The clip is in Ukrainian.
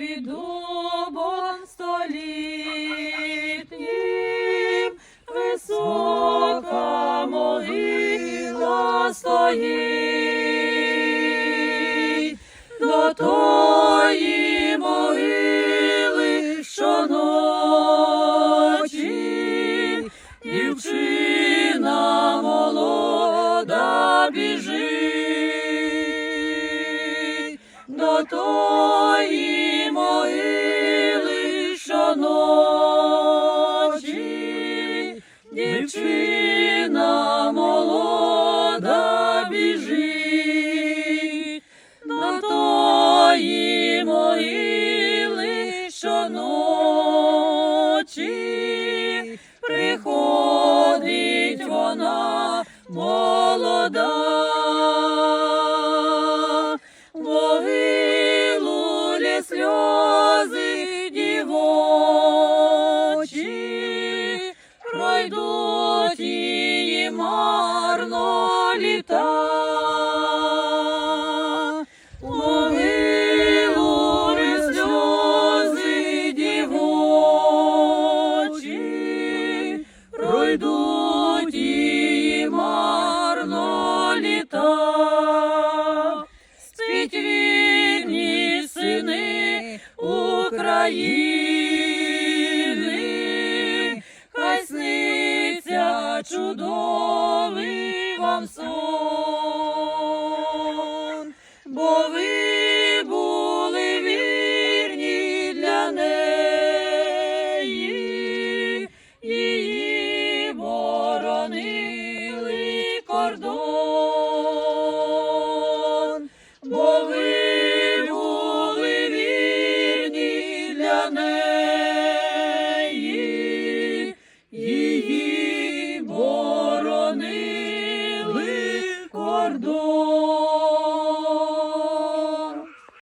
під дубом столітнім, висока могила стоїть. До тої могили щоночі, дівчина молода біжить. До тої дівчина молода біжить до тої могили щоночі, приходить вона молода. Пройдуть марно літа. Дівочі, пройдуть марно літа. Спіть сини України, сниться чудовий вам сон, бо ви були вірні для неї, її боронили кордон, бо ви